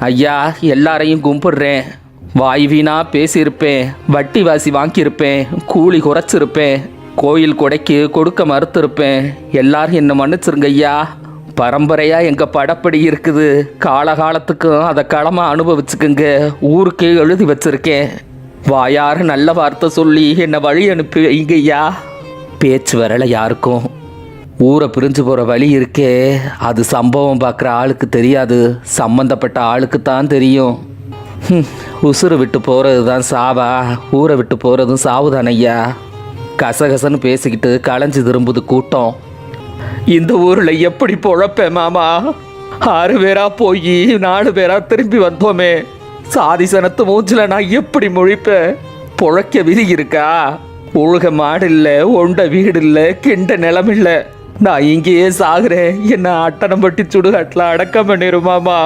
ஐயா எல்லாரையும் கும்பிடுறேன். வாய் வீணா பேசியிருப்பேன். வட்டி வாசி வாங்கியிருப்பேன். கூலி குறைச்சிருப்பேன். கோயில் கொடைக்கு கொடுக்க மறுத்திருப்பேன். எல்லாரும் என்ன மன்னிச்சிருங்க ஐயா. பரம்பரையாக எங்கள் படப்படி இருக்குது. காலகாலத்துக்கும் அதை களமாக அனுபவிச்சுக்குங்க. ஊருக்கே எழுதி வச்சிருக்கேன். வாயார நல்ல வார்த்தை சொல்லி என்னை வழி அனுப்பி வைங்க ஐயா. பேச்சு வரலை யாருக்கும். ஊரை பிரிஞ்சு போகிற வழி இருக்கே. அது சம்பவம் பார்க்குற ஆளுக்கு தெரியாது. சம்மந்தப்பட்ட ஆளுக்கு தான் தெரியும். உசுறு விட்டு போகிறது தான் சாவா. ஊரை விட்டு போகிறதும் சாவுதான் ஐயா. கசகசன்னு பேசிக்கிட்டு களைஞ்சு திரும்புது கூட்டம். இந்த ஊரில் எப்படி பொழப்பேன் மாமா? ஆறு பேராக போய் நாலு பேராக திரும்பி வந்தோமே. சாதி சனத்து மூஞ்சில் நான் எப்படி முழிப்பேன் பொழைக்க விதி இருக்கா? ஒழுக மாடு இல்லை ஒண்ட வீடு இல்லை கிண்ட நிலம் இல்லை நான் இங்கேயே சாகுறேன். என்ன அட்டனம் பட்டி சுடுகாட்டில் அடக்கம் பண்ணிருமாமா